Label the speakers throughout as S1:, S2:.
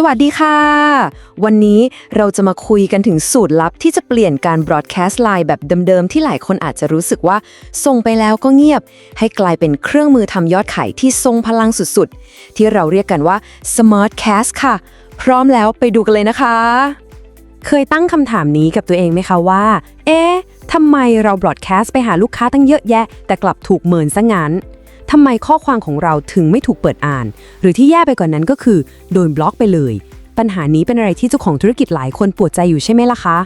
S1: สวัสดีค่ะ วันนี้เราจะมาคุยกันถึงสูตรลับที่จะเปลี่ยนการบ r อ a แคสต์ไลน์แบบเดิมๆ ที่หลายคนอาจจะรู้สึกว่า ส่งไปแล้วก็เงียบ ให้กลายเป็นเครื่องมือทำยอดขายที่ทรงพลังสุดๆ ที่เราเรียกกันว่า Smart Cast ค่ะ พร้อมแล้วไปดูกันเลยนะคะ เคยตั้งคำถามนี้กับตัวเองไหมคะว่า เอ๊ะทำไมเราบ r อ a แคสต์ไปหาลูกค้าตั้งเยอะแยะ แต่กลับถูกเมินซะงั้น ทำไมข้อความของเราถึงไม่ถูกเปิดอ่าน หรือที่แย่ไปกว่านนั้นก็คือ โดนบล็อกไปเลย ปัญหานี้เป็นอะไรที่เจ้าของธุรกิจหลายคนปวดใจอยู่ใช่ไหมล่ะคะ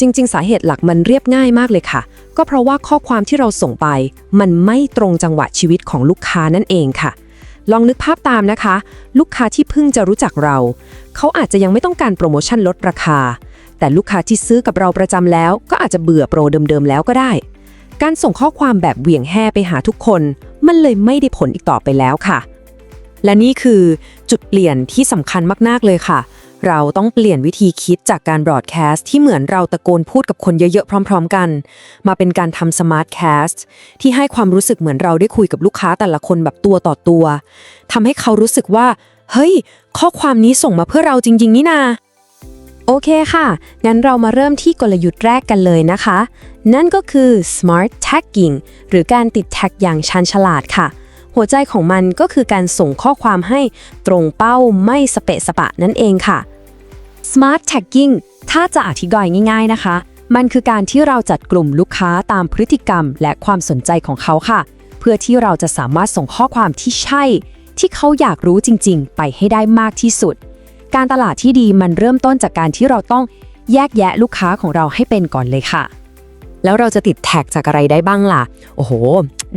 S1: จริง ๆ สาเหตุหลักมันเรียบง่ายมากเลยค่ะ ก็เพราะว่าข้อความที่เราส่งไป มันไม่ตรงจังหวะชีวิตของลูกค้านั่นเองค่ะ ลองนึกภาพตามนะคะ ลูกค้าที่เพิ่งจะรู้จักเรา เขาอาจจะยังไม่ต้องการโปรโมชั่นลดราคา แต่ลูกค้าที่ซื้อกับเราประจำแล้ว ก็อาจจะเบื่อโปรเดิมๆแล้วก็ได้ การส่งข้อความแบบเหวี่ยงแห่ไปหาทุกคน มันเลยไม่ได้ผลอีกต่อไปแล้วค่ะ และนี่คือจุดเปลี่ยนที่สำคัญมากๆเลยค่ะ เราต้องเปลี่ยนวิธีคิดจากการบ r อ a แคสต์ที่เหมือนเราตะโกนพูดกับคนเยอะๆ พร้อม ๆ กัน มาเป็นการทำสมาร์ทแคสต์ที่ให้ความรู้สึกเหมือนเราได้คุยกับลูกค้าแต่ละคนแบบตัวต่อตัวทำให้เขารู้สึกว่า เฮ้ย ข้อความนี้ส่งมาเพื่อเราจริง ๆ นี่นา โอเคค่ะ งั้นเรามาเริ่มที่กลยุทธ์แรกกันเลยนะคะ นั่นก็คือ smart tagging หรือการติดแท็กอย่างชันฉลาดค่ะ หัวใจของมันก็คือการส่งข้อความให้ตรงเป้าไม่สเปะสปะนั่นเองค่ะ smart tagging ถ้าจะอธิบายง่าย ๆนะคะ มันคือการที่เราจัดกลุ่มลูกค้าตามพฤติกรรม และความสนใจของเขาค่ะ เพื่อที่เราจะสามารถส่งข้อความที่ใช่ ที่เขาอยากรู้จริง ๆ ไปให้ได้มากที่สุด การตลาดที่ดีมันเริ่มต้นจากการที่เราต้องแยกแยะลูกค้าของเราให้เป็นก่อนเลยค่ะ แล้วเราจะติดแท็กจากอะไรได้บ้างล่ะ โอ้โห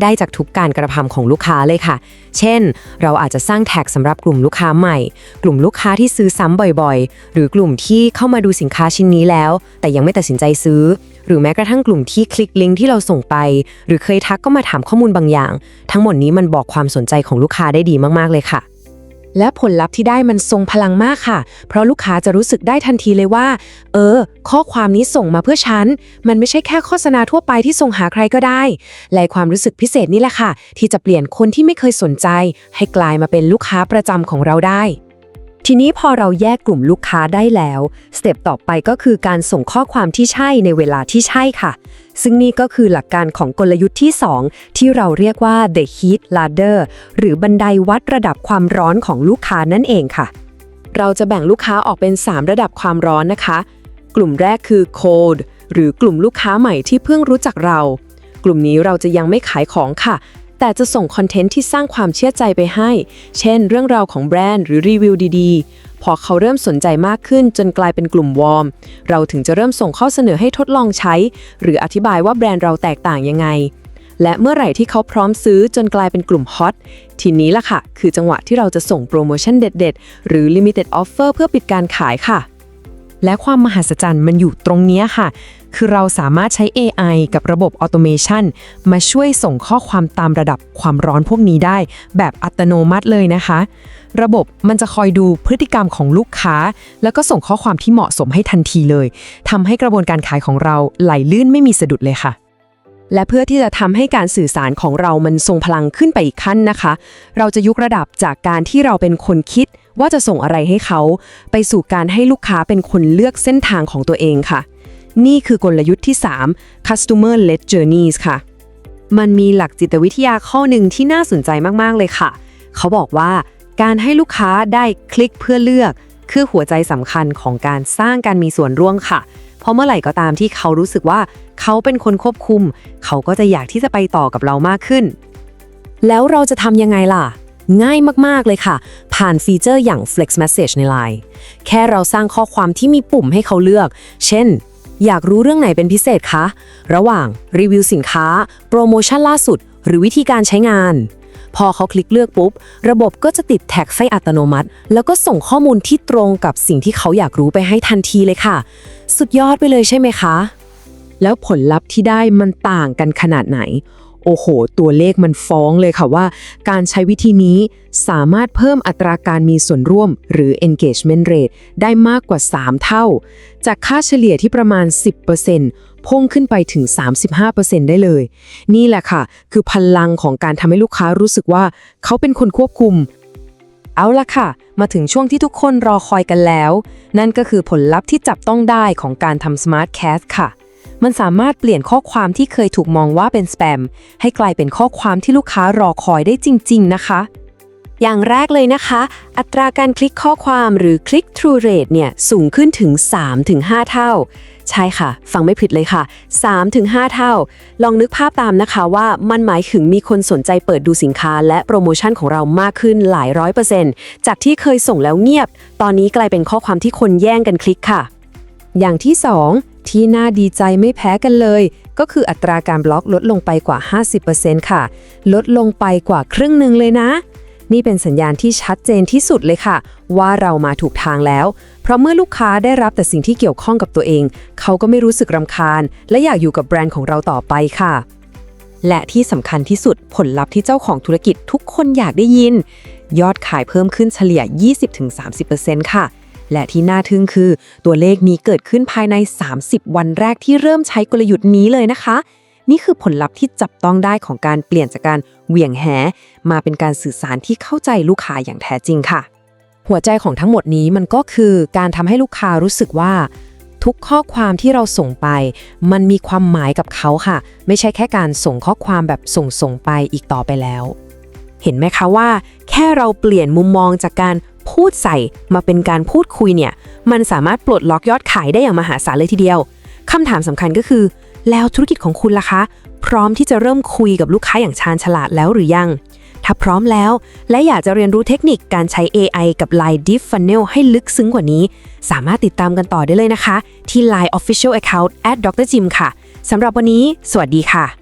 S1: ได้จากทุกการกระทำของลูกค้าเลยค่ะ เช่น เราอาจจะสร้างแท็กสำหรับกลุ่มลูกค้าใหม่ กลุ่มลูกค้าที่ซื้อซ้ำบ่อยๆ หรือกลุ่มที่เข้ามาดูสินค้าชิ้นนี้แล้ว แต่ยังไม่ตัดสินใจซื้อ หรือแม้กระทั่งกลุ่มที่คลิกลิงก์ที่เราส่งไป หรือเคยทักก็มาถามข้อมูลบางอย่าง ทั้งหมดนี้มันบอกความสนใจของลูกค้าได้ดีมากๆเลยค่ะ และผลลัพธ์ที่ได้มันทรงพลังมากค่ะ เพราะลูกค้าจะรู้สึกได้ทันทีเลยว่า เออ ข้อความนี้ส่งมาเพื่อฉัน มันไม่ใช่แค่โฆษณาทั่วไปที่ส่งหาใครก็ได้และความรู้สึกพิเศษนี่แหละค่ะ ที่จะเปลี่ยนคนที่ไม่เคยสนใจ ให้กลายมาเป็นลูกค้าประจำของเราได้ ทีนี้พอเราแยกกลุ่มลูกค้าได้แล้ว สเต็ปต่อไปก็คือการส่งข้อความที่ใช่ในเวลาที่ใช่ค่ะ ซึ่งนี่ก็คือหลักการของกลยุทธ์ที่ 2 ที่เราเรียกว่า the heat ladder หรือบันไดวัดระดับความร้อนของลูกค้านั่นเองค่ะ เราจะแบ่งลูกค้าออกเป็น 3 ระดับความร้อนนะคะ กลุ่มแรกคือ cold หรือกลุ่มลูกค้าใหม่ที่เพิ่งรู้จักเรา กลุ่มนี้เราจะยังไม่ขายของค่ะ แต่จะส่งคอนเทนต์ที่สร้างความเชื่อใจไปให้ เช่น เรื่องราวของแบรนด์หรือรีวิวดีๆ พอเขาเริ่มสนใจมากขึ้นจนกลายเป็นกลุ่มวอร์ม เราถึงจะเริ่มส่งข้อเสนอให้ทดลองใช้ หรืออธิบายว่าแบรนด์เราแตกต่างยังไง และเมื่อไหร่ที่เขาพร้อมซื้อจนกลายเป็นกลุ่มฮอต ทีนี้ล่ะค่ะ คือจังหวะที่เราจะส่งโปรโมชั่นเด็ด ๆ หรือ Limited Offer เพื่อปิดการขายค่ะ และความมหัศจรรย์มันอยู่ตรงนี้ค่ะ คือเราสามารถใช้ AI กับระบบออโตเมชันมาช่วยส่งข้อความตามระดับความร้อนพวกนี้ได้ แบบอัตโนมัติเลยนะคะ ระบบมันจะคอยดูพฤติกรรมของลูกค้า แล้วก็ส่งข้อความที่เหมาะสมให้ทันทีเลยทำให้กระบวนการขายของเราไหลลื่นไม่มีสะดุดเลยค่ะ และเพื่อที่จะทำให้การสื่อสารของเรามันทรงพลังขึ้นไปอีกขั้นนะคะ เราจะยกระดับจากการที่เราเป็นคนคิดว่าจะส่งอะไรให้เขา ไปสู่การให้ลูกค้าเป็นคนเลือกเส้นทางของตัวเองค่ะ นี่คือกลยุทธ์ที่ 3 customer led journeys ค่ะ มันมีหลักจิตวิทยาข้อหนึ่งที่น่าสนใจมาก ๆ เลยค่ะ เขาบอกว่าการให้ลูกค้าได้คลิกเพื่อเลือก คือหัวใจสำคัญของการสร้างการมีส่วนร่วมค่ะ เพราะเมื่อไหร่ก็ตามที่เขารู้สึกว่าเขาเป็นคนควบคุม เขาก็จะอยากที่จะไปต่อกับเรามากขึ้น แล้วเราจะทำยังไงล่ะ ง่ายมาก ๆ เลยค่ะ ผ่านฟีเจอร์อย่าง Flex Message ใน Line แค่เราสร้างข้อความที่มีปุ่มให้เขาเลือก เช่นอยากรู้เรื่องไหนเป็นพิเศษคะ ระหว่างรีวิวสินค้า โปรโมชั่นล่าสุด หรือวิธีการใช้งาน พอเขาคลิกเลือกปุ๊บ ระบบก็จะติดแท็กให้อัตโนมัติ แล้วก็ส่งข้อมูลที่ตรงกับสิ่งที่เขาอยากรู้ไปให้ทันทีเลยค่ะ สุดยอดไปเลยใช่ไหมคะ แล้วผลลัพธ์ที่ได้มันต่างกันขนาดไหน โอ้โห ตัวเลขมันฟ้องเลยค่ะว่า การใช้วิธีนี้สามารถเพิ่มอัตราการมีส่วนร่วม หรือ engagement rate ได้มากกว่า 3 เท่า จากค่าเฉลี่ยที่ประมาณ 10% พุ่งขึ้นไปถึง 35%ได้เลย นี่แหละค่ะ คือพลังของการทำให้ลูกค้ารู้สึกว่า เขาเป็นคนควบคุม เอาละค่ะ มาถึงช่วงที่ทุกคนรอคอยกันแล้ว นั่นก็คือผลลัพธ์ที่จับต้องได้ของการทำ Smart Cast ค่ะ มันสามารถเปลี่ยนข้อความที่เคยถูกมองว่าเป็นสแปม ให้กลายเป็นข้อความที่ลูกค้ารอคอยได้จริง ๆ นะคะอย่างแรกเลยนะคะ อัตราการคลิกข้อความหรือ click through rate เนี่ยสูงขึ้นถึง 3-5 เท่า ใช่ค่ะ ฟังไม่ผิดเลยค่ะ 3-5 เท่า ลองนึกภาพตามนะคะว่ามันหมายถึงมีคนสนใจเปิดดูสินค้า และโปรโมชั่นของเรามากขึ้นหลายร้อยเปอร์เซ็นต์จากที่เคยส่งแล้วเงียบ ตอนนี้กลายเป็นข้อความที่คนแย่งกันคลิกค่ะ อย่างที่ 2 ที่น่าดีใจไม่แพ้กันเลย ก็คืออัตราการบล็อกลดลงไปกว่า 50%ค่ะ ลดลงไปกว่าครึ่งหนึ่งเลยนะนี่เป็นสัญญาณที่ชัดเจนที่สุดเลยค่ะ ว่าเรามาถูกทางแล้ว เพราะเมื่อลูกค้าได้รับแต่สิ่งที่เกี่ยวข้องกับตัวเอง เขาก็ไม่รู้สึกรำคาญ และอยากอยู่กับแบรนด์ของเราต่อไปค่ะ และที่สำคัญที่สุดผลลัพธ์ที่เจ้าของธุรกิจทุกคนอยากได้ยิน ยอดขายเพิ่มขึ้นเฉลี่ย 20-30%ค่ะ และที่น่าทึ่งคือ ตัวเลขนี้เกิดขึ้นภายใน 30 วันแรกที่เริ่มใช้กลยุทธ์นี้เลยนะคะนี่คือผลลัพธ์ที่จับต้องได้ของการเปลี่ยนจากการเหวี่ยงแห มาเป็นการสื่อสารที่เข้าใจลูกค้าอย่างแท้จริงค่ะ หัวใจของทั้งหมดนี้มันก็คือการทำให้ลูกค้ารู้สึกว่า ทุกข้อความที่เราส่งไป มันมีความหมายกับเขาค่ะ ไม่ใช่แค่การส่งข้อความแบบส่งส่งไปอีกต่อไปแล้ว เห็นไหมคะว่า แค่เราเปลี่ยนมุมมองจากการพูดใส่มาเป็นการพูดคุยเนี่ย มันสามารถปลดล็อกยอดขายได้อย่างมหาศาลเลยทีเดียวคำถามสำคัญก็คือ แล้วธุรกิจของคุณล่ะคะ พร้อมที่จะเริ่มคุยกับลูกค้าอย่างชาญฉลาดแล้วหรือยัง ถ้าพร้อมแล้ว และอยากจะเรียนรู้เทคนิคการใช้ AI กับ Line Deep Funnel ให้ลึกซึ้งกว่านี้ สามารถติดตามกันต่อได้เลยนะคะ ที่ Line Official Account at Dr. Jim ค่ะสำหรับวันนี้ สวัสดีค่ะ